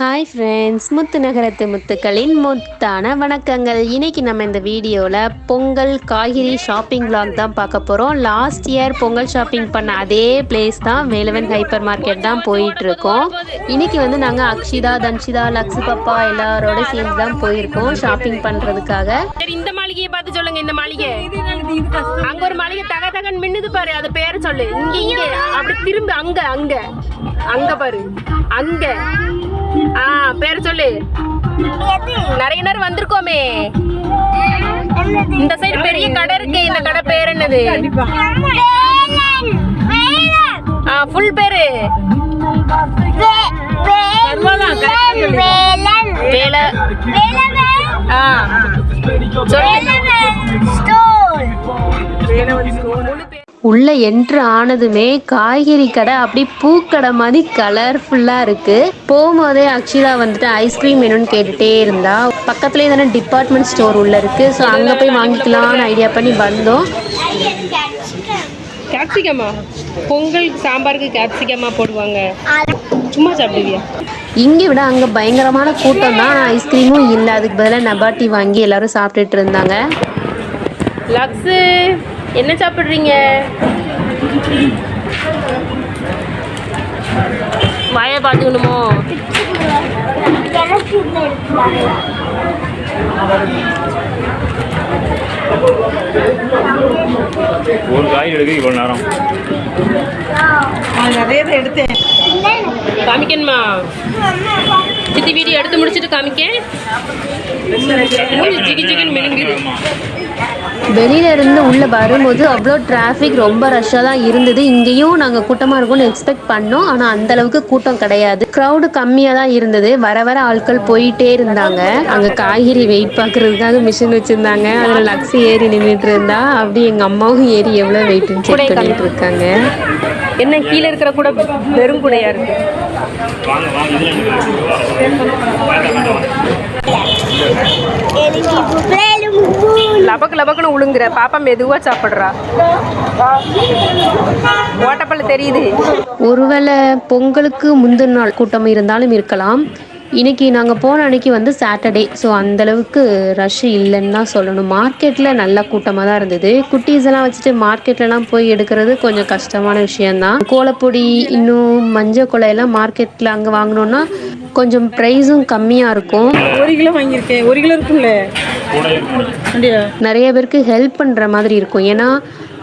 Hi friends முத்து நகரத்து முத்துக்களின் முத்தான வணக்கங்கள். இன்னைக்கு நம்ம இந்த வீடியோவில் பொங்கல் காய்கறி ஷாப்பிங் vlog தான் பார்க்க போகிறோம் லாஸ்ட் இயர் பொங்கல் ஷாப்பிங் பண்ண அதே பிளேஸ் தான் வேலவன் ஹைப்பர் மார்க்கெட் தான் போயிட்டுருக்கோம். இன்றைக்கி இன்னைக்கு வந்து நாங்கள் அக்ஷிதா தன்ஷிதா லக்ஸு பாப்பா எல்லாரோட சேர்ந்து தான் போயிருக்கோம் ஷாப்பிங் பண்ணுறதுக்காக சரி இந்த மாளிகையை பார்த்து சொல்லுங்கள் இந்த மாளிகை. அங்கே ஒரு மாளிகை தக தகன் மின்னுது பாரு அது பேரை சொல்லு. இங்கே. அப்படி திரும்ப அங்கே அங்கே. அங்கே பாரு. அங்கே. ஆ பேரை சொல்லு. நிறைய நேரம் வந்திருக்கோமே. இந்த சைடு பெரிய கடை இருக்கு இந்த கடை பேர் என்னது? ஆ ஃபுல் பேரு. வேலை. ஆ. சொல்லு. உள்ள என்ட்ரு ஆனதுமே காய்கறி கடை அப்படி பூக்கடை மாதிரி கலர்ஃபுல்லாக இருக்கு. போகும்போதே அக்ஷிதா வந்துட்டு ஐஸ்கிரீம் வேணும்னு கேட்டுட்டே இருந்தா. பக்கத்துலேயே தானே டிபார்ட்மெண்ட் ஸ்டோர் உள்ள இருக்கு. ஸோ அங்கே போய் வாங்கிக்கலாம்னு ஐடியா பண்ணி வந்தோம். கேப்சிகமா பொங்கல் சாம்பாருக்கு கேப்சிகமா போடுவாங்க. சும்மா சாப்பிடுவியா? இங்கே விட அங்கே பயங்கரமான கூட்டம் தான். ஐஸ்கிரீமும் இல்லை. அதுக்கு பதிலாக நபாட்டி வாங்கி எல்லாரும் சாப்பிட்டுட்டு இருந்தாங்க. லக்ஸு என்ன சாப்பிட்றீங்க? வாயை பார்த்துக்கணுமோ? ஒரு காய் எடுக்க இவ்வளோ நேரம். காமிக்கணுமா? சித்தி வீடியோ எடுத்து முடிச்சிட்டு காமிக்க ஜிகி ஜிகின்னு மினுங்குது வெளியில இருந்து உள்ள வரும்போது அவ்வளோ டிராஃபிக் ரொம்ப ரஷ்ஷாக தான் இருந்தது. இங்கேயும் நாங்கள் கூட்டமாக இருக்கும்னு எக்ஸ்பெக்ட் பண்ணோம். ஆனால் அந்த அளவுக்கு கூட்டம் கிடையாது. க்ரௌடு கம்மியாக தான் இருந்தது. வர வர ஆட்கள் போயிட்டே இருந்தாங்க. அங்கே காய்கறி வெயிட் பார்க்கறதுக்காக மிஷின் வச்சிருந்தாங்க. அதில் லக்ஸி ஏறி நின்றுட்டு இருந்தா அப்படி எங்கள் அம்மாவும் ஏறி எவ்வளோ வெயிட்னு செக் பண்ணிட்டு இருக்காங்க. என்ன கீழே இருக்கிற கூட வெறும் கூடையா இருக்கு? வாங்க வாங்க இதில் லபக்கு லபக்குன்னு உழுங்குற. பாப்பா மெதுவா சாப்பிடுறா. ஓட்டப்பல்ல தெரியுது. ஒருவேளை பொங்கலுக்கு முந்தின நாள் கூட்டம் இருந்தாலும் இருக்கலாம். இன்னைக்கு நாங்கள் போன அன்னைக்கு வந்து சாட்டர்டே ஸோ அந்தளவுக்கு ரஷ் இல்லைன்னு தான் சொல்லணும். மார்க்கெட்டில் நல்ல கூட்டமாக தான் இருந்தது. குட்டீஸ் எல்லாம் வச்சுட்டு மார்க்கெட்லலாம் போய் எடுக்கிறது கொஞ்சம் கஷ்டமான விஷயம்தான். கோலப்பொடி இன்னும் மஞ்சள் கொலையெல்லாம் மார்க்கெட்டில் அங்கே வாங்கினோன்னா கொஞ்சம் ப்ரைஸும் கம்மியாக இருக்கும். ஒரு கிலோ வாங்கியிருக்கேன். ஒரு கிலோ இருக்கும்ல. நிறைய பேருக்கு ஹெல்ப் பண்ணுற மாதிரி இருக்கும். ஏன்னா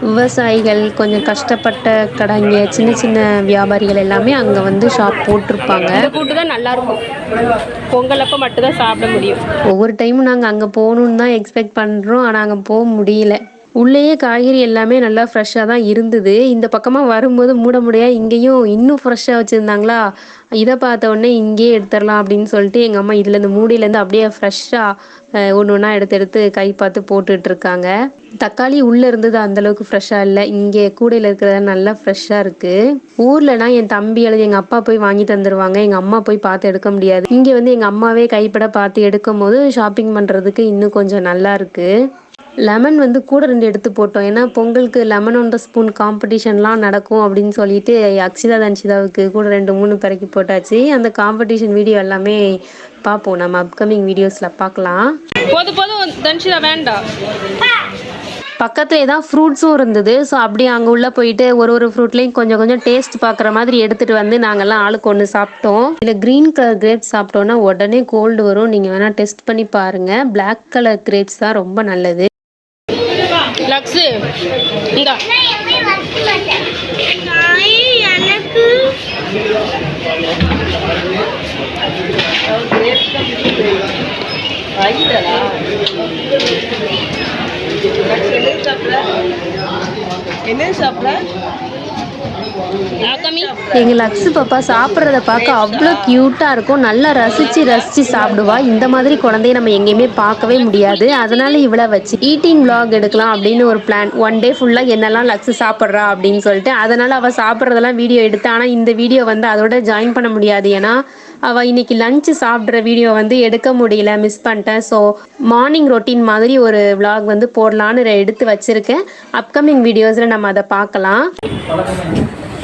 விவசாயிகள் கொஞ்சம் கஷ்டப்பட்ட கடைங்க சின்ன சின்ன வியாபாரிகள் எல்லாமே அங்கே வந்து ஷாப் போட்டிருப்பாங்க. இந்த கூட்டு தான் நல்லா இருக்கும். பொங்கல் அப்ப மட்டும் தான் சாப்பிட முடியும். ஒவ்வொரு டைமும் நாங்கள் அங்கே போகணுன்னு தான் எக்ஸ்பெக்ட் பண்ணுறோம் ஆனால் அங்கே போக முடியல. உள்ளேயே காய்கறி எல்லாமே நல்லா ஃப்ரெஷ்ஷாக தான் இருந்தது. இந்த பக்கமாக வரும்போது மூட முடியா இங்கேயும் இன்னும் ஃப்ரெஷ்ஷாக வச்சுருந்தாங்களா? இதை பார்த்த உடனே இங்கேயே எடுத்துடலாம் அப்படின்னு சொல்லிட்டு எங்கள் அம்மா இதில் இந்த மூடியிலேருந்து அப்படியே ஃப்ரெஷ்ஷாக ஒன்று ஒன்றா எடுத்து எடுத்து கை பார்த்து போட்டுட்ருக்காங்க தக்காளி உள்ளே இருந்தது அந்தளவுக்கு ஃப்ரெஷ்ஷாக இல்லை. இங்கே கூடையில் இருக்கிறத நல்லா ஃப்ரெஷ்ஷாக இருக்குது ஊர்லனா என் தம்பி அல்லது எங்கள் அப்பா போய் வாங்கி தந்துடுவாங்க எங்கள் அம்மா போய் பார்த்து எடுக்க முடியாது. இங்கே வந்து எங்கள் அம்மாவே கைப்பட பார்த்து எடுக்கும் போது ஷாப்பிங் பண்ணுறதுக்கு இன்னும் கொஞ்சம் நல்லா இருக்குது லெமன் வந்து கூட ரெண்டு எடுத்து போட்டோம். ஏன்னா பொங்கலுக்கு லெமன் ஒன்ற ஸ்பூன் காம்படிஷன்லாம் நடக்கும் அப்படின்னு சொல்லிட்டு அக்ஷிதா தன்ஷிதாவுக்கு கூட ரெண்டு மூணு பிறக்கி போட்டாச்சு. அந்த காம்படிஷன் வீடியோ எல்லாமே பார்ப்போம். நம்ம அப்கமிங் வீடியோஸில் பார்க்கலாம். போதும் போதும் தன்ஷிதா வேண்டாம் பக்கத்துலேயே தான் ஃப்ரூட்ஸும் இருந்தது. ஸோ அப்படியே அங்கே உள்ளே போயிட்டு ஒரு ஒரு ஃப்ரூட்லேயும் கொஞ்சம் கொஞ்சம் டேஸ்ட் பார்க்குற மாதிரி எடுத்துகிட்டு வந்து நாங்கள்லாம் ஆளுக்கு ஒன்று சாப்பிட்டோம். இதில் க்ரீன் கலர் கிரேப்ஸ் சாப்பிட்டோன்னா உடனே கோல்டு வரும். நீங்கள் வேணால் டெஸ்ட் பண்ணி பாருங்கள் Black கலர் கிரேப்ஸ் தான் ரொம்ப நல்லது. லக்ஸு. இந்த. என்ன சாப்பிட? எங்கள் லக்ஸு பாப்பா சாப்பிட்றத பார்க்க அவ்வளோ க்யூட்டாக இருக்கும். நல்லா ரசித்து ரசித்து சாப்பிடுவா. இந்த மாதிரி குழந்தைய நம்ம எங்கேயுமே பார்க்கவே முடியாது. அதனால் இவ்வளோ வச்சு ஈட்டிங் vlog எடுக்கலாம் அப்படின்னு ஒரு பிளான் ஒன் டே ஃபுல்லாக என்னெல்லாம் லக்ஸு சாப்பிட்றா அப்படின்னு சொல்லிட்டு அதனால் அவள் சாப்பிட்றதெல்லாம் வீடியோ எடுத்து. ஆனால் இந்த வீடியோ வந்து அதோட ஜாயின் பண்ண முடியாது. ஏன்னா அவள் இன்னைக்கு லஞ்சு சாப்பிட்ற வீடியோ வந்து எடுக்க முடியல மிஸ் பண்ணிட்டேன். ஸோ மார்னிங் ரொட்டீன் மாதிரி ஒரு விளாக் வந்து போடலான்னு எடுத்து வச்சுருக்கேன். அப்கமிங் வீடியோஸில் நம்ம அதை பார்க்கலாம்.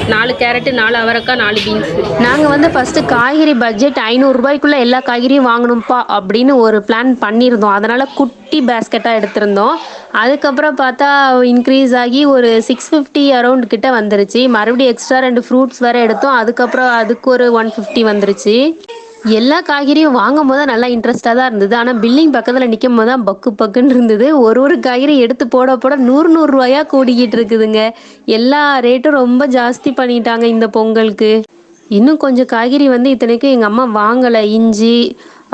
நாலு கேரட்டு நாலு அவரைக்காய் நாலு பீன்ஸ் நாங்கள் வந்து ஃபஸ்ட்டு காய்கறி பட்ஜெட் ஐநூறுரூபாய்க்குள்ளே எல்லா காய்கறியும் வாங்கணும்ப்பா அப்படின்னு ஒரு பிளான் பண்ணியிருந்தோம். அதனால் குட்டி பேஸ்கெட்டாக எடுத்திருந்தோம். அதுக்கப்புறம் பார்த்தா இன்க்ரீஸ் ஆகி ஒரு சிக்ஸ் ஃபிஃப்டி அரௌண்ட் கிட்ட வந்துருச்சு. மறுபடியும் எக்ஸ்ட்ரா ரெண்டு ஃப்ரூட்ஸ் வேறு எடுத்தோம். அதுக்கப்புறம் அதுக்கு ஒரு ஒன் ஃபிஃப்டி வந்துருச்சு. எல்லா காய்கறியும் வாங்கும் போது நல்லா இன்ட்ரெஸ்டாக தான் இருந்தது. ஆனால் பில்லிங் பக்கத்தில் நிற்கும் போது தான் பக்கு பக்குன்னு இருந்தது. ஒரு ஒரு காய்கறி எடுத்து போட போட நூறு நூறுரூவாயா கூடிக்கிட்டு இருக்குதுங்க. எல்லா ரேட்டும் ரொம்ப ஜாஸ்தி பண்ணிட்டாங்க இந்த பொங்கலுக்கு. இன்னும் கொஞ்சம் காய்கறி வந்து இத்தனைக்கும் எங்கள் அம்மா வாங்கலை. இஞ்சி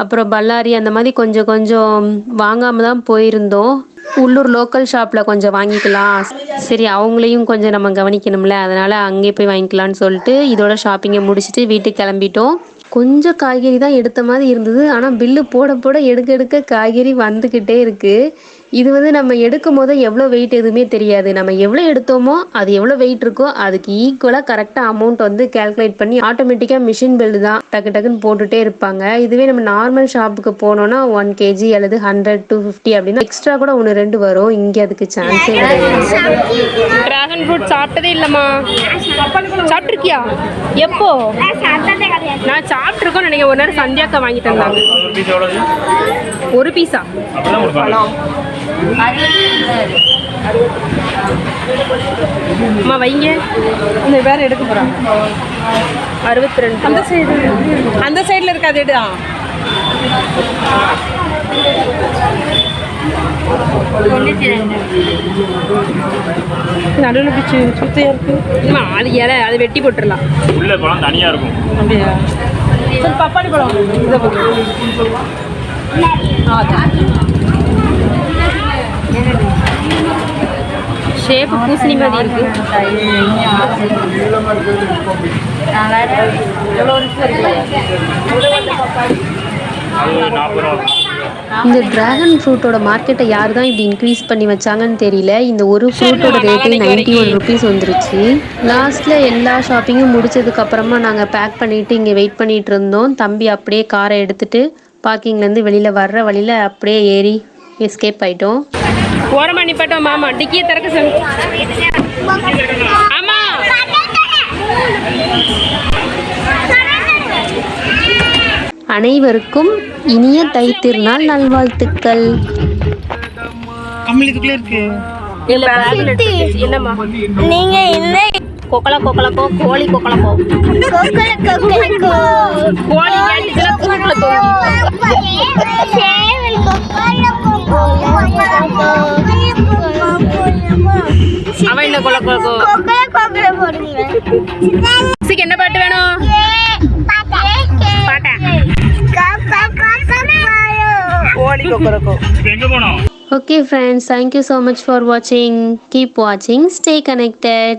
அப்புறம் பல்லாரி அந்த மாதிரி கொஞ்சம் கொஞ்சம் வாங்காமல் தான் போயிருந்தோம். உள்ளூர் லோக்கல் ஷாப்பில் கொஞ்சம் வாங்கிக்கலாம். சரி அவங்களையும் கொஞ்சம் நம்ம கவனிக்கணும்ல. அதனால் அங்கே போய் வாங்கிக்கலாம்னு சொல்லிட்டு இதோட ஷாப்பிங்கை முடிச்சுட்டு வீட்டுக்கு கிளம்பிட்டோம். கொஞ்சம் காய்கறி தான் எடுத்த மாதிரி இருந்தது. ஆனால் பில்லு போட போட எடுக்க எடுக்க காய்கறி வந்துக்கிட்டே இருக்குது இது வந்து நம்ம எடுக்கும் போது எவ்வளோ வெயிட் எதுவுமே தெரியாது. நம்ம எவ்வளோ எடுத்தோமோ அது எவ்வளோ வெயிட் இருக்கோ அதுக்கு ஈக்குவலாக கரெக்டாக அமௌண்ட் வந்து கால்குலேட் பண்ணி ஆட்டோமேட்டிக்காக மிஷின் பில் தான் டக்கு டக்குன்னு போட்டுகிட்டே இருப்பாங்க. இதுவே நம்ம நார்மல் ஷாப்புக்கு போனோம்னா ஒன் கேஜி அல்லது ஹண்ட்ரட் டூ ஃபிஃப்டி அப்படின்னா எக்ஸ்ட்ரா கூட ஒன்று ரெண்டு வரும். இங்கே அதுக்கு சான்ஸே டிராகன் ஃப்ரூட் சாப்பிட்டதே இல்லைம்மா. சாப்பிட்ருக்கியா எப்போ? நான் சாப்பிட்ருக்கோம் நினைக்கிறேன். ஒரு நேரம் சந்தியாக்கா வாங்கி தந்தாங்க. ஒரு பீஸ்? அம்மா வைங்க. இந்த வேற எடுக்க போறாங்க. அறுபத்தி ரெண்டு அந்த சைடு அந்த சைடுல இருக்கு அது எடு. நடுவில் பிச்சு சுத்தியா இருக்கு. அம்மா அது இலை அதை வெட்டி போட்டுடலாம். உள்ள பழம் தனியா இருக்கும். அப்படியா? சரி பப்பாளி பழம் இதை ஆ ஷேப்பு பூசணி மாதிரி இருக்கு. இந்த டிராகன் ஃப்ரூட்டோட மார்க்கெட்டை யார் தான் இப்படி இன்க்ரீஸ் பண்ணி வச்சாங்கன்னு தெரியல. இந்த ஒரு ஃப்ரூட்டோட ரேட்டே நைன்டி ஒன் ருபீஸ் வந்துருச்சு. லாஸ்ட்டில் எல்லா ஷாப்பிங்கும் முடிச்சதுக்கு அப்புறமா நாங்கள் பேக் பண்ணிட்டு இங்கே வெயிட் பண்ணிட்டு இருந்தோம். தம்பி அப்படியே காரை எடுத்துட்டு பார்க்கிங்லேருந்து வெளியில் வர்ற வழியில் அப்படியே ஏறி எஸ்கேப் ஆயிட்டோம். ஓரமா நிப்பாட்டோம் மாமா டிக்கியை திறக்க சொல்லு ஆமா அனைவருக்கும் இனிய தை திருநாள் நல்வாழ்த்துக்கள். இல்ல நீங்க என்ன? கொக்கலா கொக்கலக்கோ கோழி கொக்கலக்கோ கொக்கல கொக்கலக்கோ கோழி அவன் என்ன கொல கொலக்கோ என்ன பாட்டு வேணும்? பாட்டா? கோழி கொக்கரக்கோ எங்க போனோம்? Okay friends thank you so much for வாட்சிங் கீப் வாட்சிங் ஸ்டே கனெக்டட்